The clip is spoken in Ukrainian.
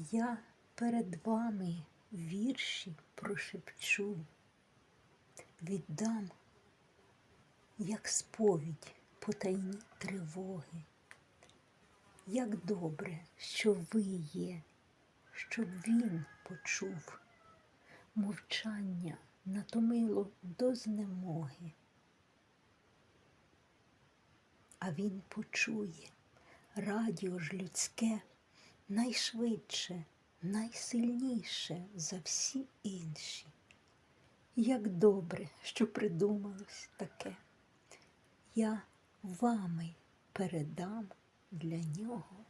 Я перед вами вірші прошепчу, віддам, як сповідь потайні тривоги. Як добре, що ви є, щоб він почув, мовчання натомило до знемоги. А він почує радіо ж людське найшвидше, найсильніше за всі інші. Як добре, що придумалось таке. Я вами передам для нього.